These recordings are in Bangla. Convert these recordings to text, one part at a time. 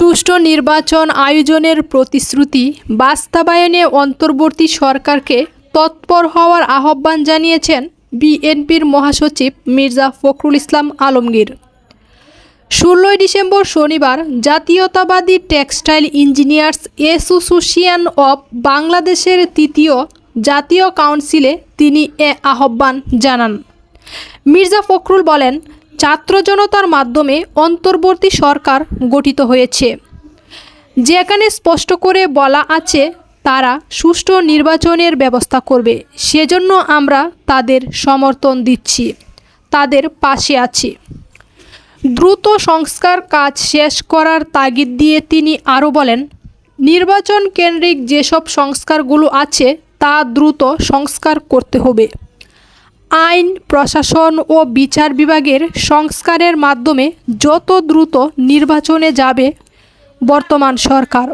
সুষ্ঠু নির্বাচন আয়োজনের প্রতিশ্রুতি বাস্তবায়নে অন্তর্বর্তী সরকারকে তৎপর হওয়ার আহ্বান জানিয়েছেন বিএনপির মহাসচিব মির্জা ফখরুল ইসলাম আলমগীর। ষোলোই ডিসেম্বর শনিবার জাতীয়তাবাদী টেক্সটাইল ইঞ্জিনিয়ার্স অ্যাসোসিয়েশন অব বাংলাদেশের তৃতীয় জাতীয় কাউন্সিলে তিনি এ আহ্বান জানান। মির্জা ফখরুল বলেন ছাত্র জনতার মাধ্যমে অন্তর্বর্তী সরকার গঠিত হয়েছে। যেখানে স্পষ্ট করে বলা আছে, তারা সুষ্ঠু নির্বাচনের ব্যবস্থা করবে। সেজন্য আমরা তাদের সমর্থন দিচ্ছি। তাদের পাশে আছি। দ্রুত সংস্কার কাজ শেষ করার তাগিদ দিয়ে তিনি আরও বলেন, নির্বাচন কেন্দ্রিক যেসব সংস্কারগুলো আছে, তা দ্রুত সংস্কার করতে হবে। আইন, প্রশাসন ও বিচার বিভাগের সংস্কারের মাধ্যমে যত দ্রুত নির্বাচনে যাবে বর্তমান সরকার,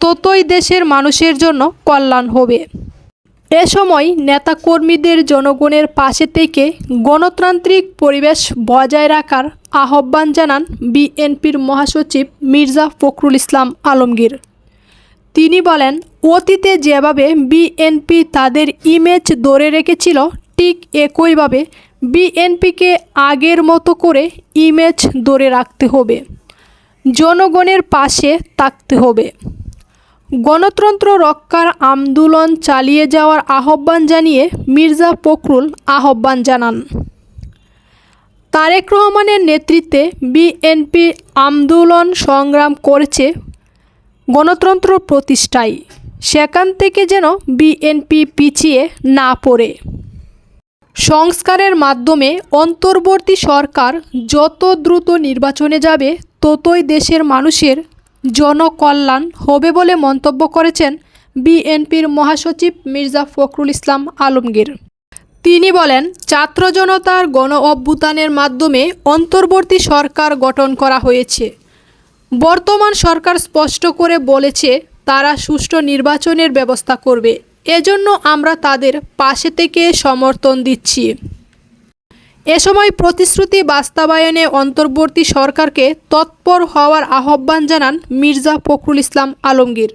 ততই দেশের মানুষের জন্য কল্যাণ হবে। এ সময় নেতাকর্মীদের জনগণের পাশে থেকে গণতান্ত্রিক পরিবেশ বজায় রাখার আহ্বান জানান বিএনপির মহাসচিব মির্জা ফখরুল ইসলাম আলমগীর। তিনি বলেন, অতীতে যেভাবে বিএনপি তাদের ইমেজ ধরে রেখেছিল ঠিক একইভাবে বিএনপিকে আগের মতো করে ইমেজ ধরে রাখতে হবে। জনগণের পাশে থাকতে হবে। গণতন্ত্র রক্ষার আন্দোলন চালিয়ে যাওয়ার আহ্বান জানিয়ে মির্জা ফখরুল আহ্বান জানান। তারেক রহমানের নেতৃত্বে বিএনপি আন্দোলন সংগ্রাম করেছে গণতন্ত্র প্রতিষ্ঠায়। সেখান থেকে যেন বিএনপি পিছিয়ে না পড়ে। সংস্কারের মাধ্যমে অন্তর্বর্তী সরকার যত দ্রুত নির্বাচনে যাবে, ততই দেশের মানুষের জনকল্যাণ হবে বলে মন্তব্য করেছেন বিএনপির মহাসচিব মির্জা ফখরুল ইসলাম আলমগীর। তিনি বলেন, ছাত্র জনতার গণ অভ্যুত্থানের মাধ্যমে অন্তর্বর্তী সরকার গঠন করা হয়েছে। বর্তমান সরকার স্পষ্ট করে বলেছে, তারা সুষ্ঠু নির্বাচনের ব্যবস্থা করবে। এজন্য আমরা তাদের পাশে থেকে সমর্থন দিচ্ছি। এ সময় প্রতিশ্রুতি বাস্তবায়নে অন্তর্বর্তী সরকারকে তৎপর হওয়ার আহ্বান জানান মির্জা ফখরুল ইসলাম আলমগীর।